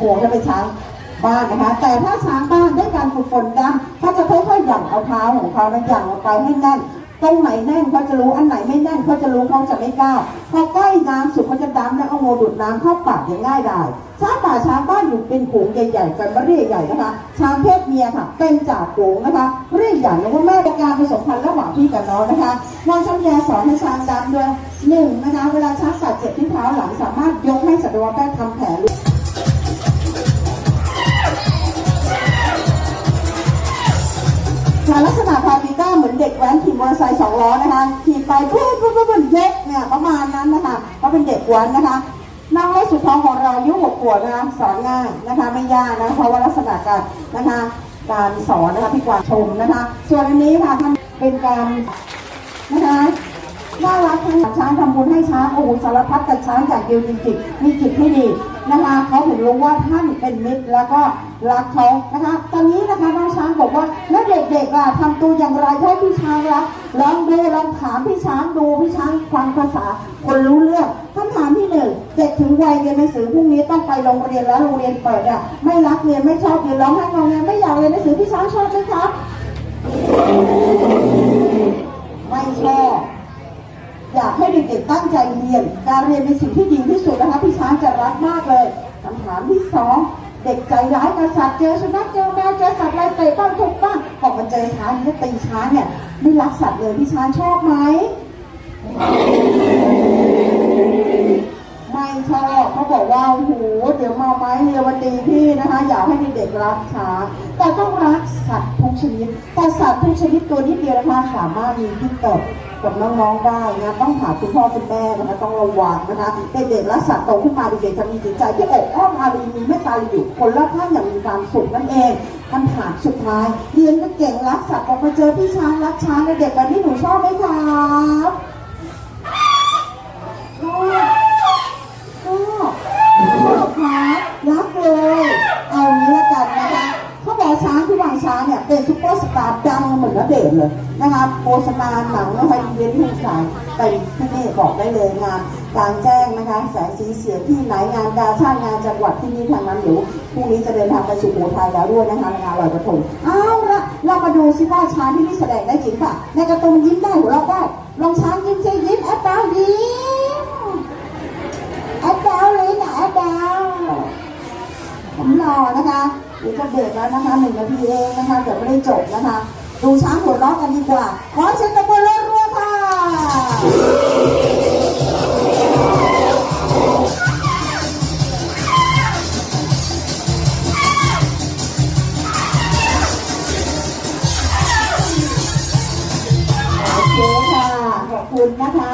โอ้จะเป็นช้างบ้านนะคะ แต่ถ้าช้างบ้านด้วยการฝึกฝนดำเขาจะค่อยๆหยั่งเอาเท้าของเขานะหยั่งออกไปให้แน่นตรงไหนแน่นเขาจะรู้อันไหนไม่แน่นเขาจะรู้เขาจะไม่กล้าพอใกล้น้ำสุดเขาจะดำแล้วเอาโมดูดน้ำเข้าปากอย่างง่ายดายช้างป่าช้างบ้านอยู่เป็นฝูงใหญ่ๆกันมาเรียใหญ่นะคะช้างเพศเมียค่ะ เป็นจ่าฝูงนะคะ เรียกอย่างนี้ว่าแม่เป็นการผสมพันธุ์ระหว่างพี่กับน้องนะคะนางช้างแยสอนให้ช้างดำด้วยหนึ่งนะคะเวลาช้างกัดเจ็บที่เท้าหลังสามารถยกให้สัตวแพทย์ทำแผล ปิก้าเหมือนเด็กแว้นขี่มอเตอร์ไซค์สองล้อนะคะขี่ไปปุ๊บปุ๊บปุ๊บปุ๊บเย็กเนี่ยประมาณนั้นนะคะก็เป็นเด็กแว้นนะคะนางเล็กสุดท้องของเราอายุหกขวบนะคะสอนง่ายนะคะไม่ยากนะเพราะว่าลักษณะการนะคะการสอนนะคะพี่กวางชมนะคะ ส่วนอันนี้ค่ะท่านเป็นการนะคะน่ารักทั้งช้างทำบุญให้ช้างโอ้โหสารพัดกับช้างอย่างเดียวจริงๆมีจิตที่ดี นะคะเขาถึงรู้ว่าท่านเป็นมิตรแล้วก็รักเขานะคะ ตอนนี้นะคะน้องช้างบอกว่าแล้วเด็กๆล่ะทำตัวอย่างไรให้พี่ช้างรักลองดูลองถามพี่ช้างดูพี่ช้างฟังภาษาคนรู้เรื่องคำถามที่หนึ่งเด็กถึงวัยเรียนหนังสือพรุ่งนี้ต้องไปโรงเรียนแล้วโรงเรียนเปิดอะไม่รักเรียนไม่ชอบเรียนร้องไห้งอแงไม่อยากเรียนหนังสือพี่ช้างชอบไหมครับไม่ชอบ อยากให้เด็กๆตั้งใจเรียน การเรียนเป็นสิ่งที่ดีที่สุดนะคะพี่ช้างจะรักมากเลยคำถามที่สองเด็กใจร้ายกับสัตว์เจอสุนัขเจอแมวเจอสัตว์อะไรเตะบ้างทุบบ้างบอกมาเจอช้างนี่ตีช้างเนี่ยไม่รักสัตว์เลยพี่ช้างชอบไหม มาไม้เรียวตีพี่นะคะอยากให้เด็กๆรักช้างแต่ต้องรักสัตว์ทุกชนิดแต่สัตว์ทุกชนิดตัวนิดเดียวนะคะสามารถมีพิษต่อกับน้องๆได้นะต้องถามคุณพ่อคุณแม่นะคะต้องระวังนะคะเด็กๆรักสัตว์โตขึ้นมาเด็กๆจะมีจิตใจที่อบอ้อมอารีมีเมตตาอยู่คนละท่านอย่างมีความสุขนั่นเองคำถามสุดท้ายเรียนก็เก่งรักสัตว์พอมาเจอพี่ช้างรักช้างเด็กๆแบบนี้หนูชอบไหมครับชอบ ก็ครับรักเลย เอางี้ละกันนะคะเขาบอกช้างที่วางช้าง เนี่ยเป็นซุปเปอร์สตาร์ดังเหมือนนเดชเลยนะคะโฆษณาหนังนะคะอีเวนต์ทุกสายไปที่นี่บอกได้เลยงานกลางแจ้งนะคะแสงสีเสียงที่ไหนงานกาชาติงานจังหวัดที่นี่ทางนั้นเดี๋ยวพรุ่งนี้จะเดินทางไปสุโขทัยแล้วด้วยนะคะงานลอยกระทงเอาละเรามาดูซิว่าช้างที่นี่แสดงได้จริงป่ะในกร์ตูนยิ้มได้หัวเราะได้ลองช้างยิ้มซิยิ้มแอปเปิลยิ้ม แอดดาวเลยนะแอดดาวผมรอนะคะเดี๋ยวจะเบรกแล้วนะคะหนึ่งนาทีเองนะคะเดี๋ยวไม่ได้จบนะคะ ดูช้างหัวเราะกันดีกว่า ขอเชิญตะโกนรัวๆค่ะโอเคค่ะ ขอบคุณนะคะ